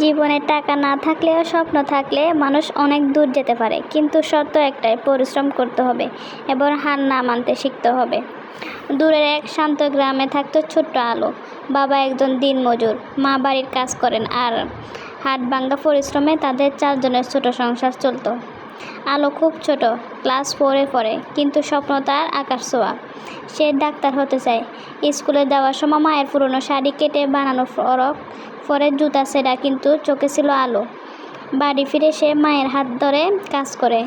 জীবনে টাকা না থাকলেও স্বপ্ন থাকলে মানুষ অনেক দূর যেতে পারে, কিন্তু শর্ত একটাই, পরিশ্রম করতে হবে এবং হার না মানতে শিখতে হবে। দূরের এক শান্ত গ্রামে থাকতো ছোট্ট আলো। বাবা একজন দিনমজুর, মা বাড়ির কাজ করেন আর হাট ভাঙ্গা পরিশ্রমে তাদের চারজনের ছোট সংসার চলতো। আলো খুব ছোট, ক্লাস ফোরে পড়ে, কিন্তু স্বপ্ন তার আকাশ ছোঁয়া। সে ডাক্তার হতে চায়। স্কুলে যাওয়ার সময় মায়ের পুরনো শাড়ি কেটে বানানো ফরক ফরের জুতা সেরা কিন্তু চোখে ছিল আলো। বাড়ি ফিরে সে মায়ের হাত ধরে কাজ করে।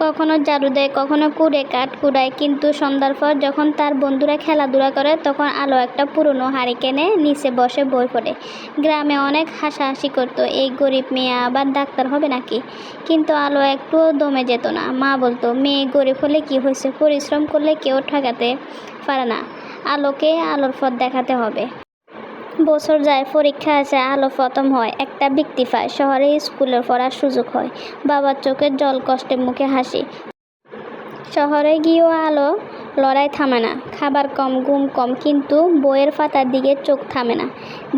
কখনো ঝাড়ু দেয়, কখনো কুড়ে কাঠ কুড়ায়। কিন্তু সন্ধ্যার পর যখন তার বন্ধুরা খেলাধুলা করে, তখন আলো একটা পুরনো হারিকেনে নিচে বসে বই পড়ে। গ্রামে অনেক হাসাহাসি করতো, এই গরিব মেয়ে আবার ডাক্তার হবে নাকি? কিন্তু আলো একটুও দমে যেত না। মা বলতো, মেয়ে গরিব হলে কি হয়েছে? পরিশ্রম করলে কেউ ঠকাতে পারে না। আলোকে আলোর পথ দেখাতে হবে। বছর যায়, পরীক্ষা আছে, আলো প্রথম হয়, একটা ব্যক্তি পায়, শহরে স্কুলে পড়ার সুযোগ হয়, বাবার চোখের জল, কষ্টের মুখে হাসি। শহরে গিয়েও আলো লড়াই থামে না। খাবার কম, ঘুম কম, কিন্তু বইয়ের পাতার দিকে চোখ থামে না।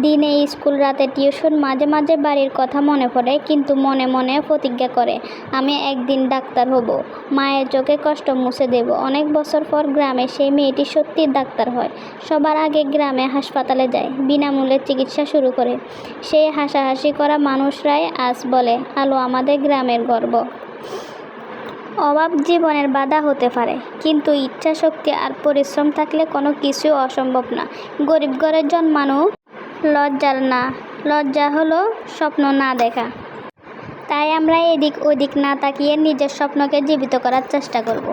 দিনে স্কুল, রাতে টিউশন, মাঝে মাঝে বাড়ির কথা মনে পড়ে, কিন্তু মনে মনে প্রতিজ্ঞা করে, আমি একদিন ডাক্তার হব। মায়ের চোখে কষ্ট মুছে দেব। অনেক বছর পর গ্রামে সেই মেয়েটি সত্যি ডাক্তার হয়। সবার আগে গ্রামে হাসপাতালে যায়, বিনামূল্যে চিকিৎসা শুরু করে। সেই হাসাহাসি করা মানুষরাই আজ বলে, আলো আমাদের গ্রামের গর্ব। অভাব জীবনের বাধা হতে পারে, কিন্তু ইচ্ছা শক্তি আর পরিশ্রম থাকলে কোনো কিছু অসম্ভব না। গরিব ঘরের জন্মানো লজ্জার না, লজ্জা হলো স্বপ্ন না দেখা। তাই আমরা এদিক ওদিক না তাকিয়ে নিজের স্বপ্নকে জীবিত করার চেষ্টা করব।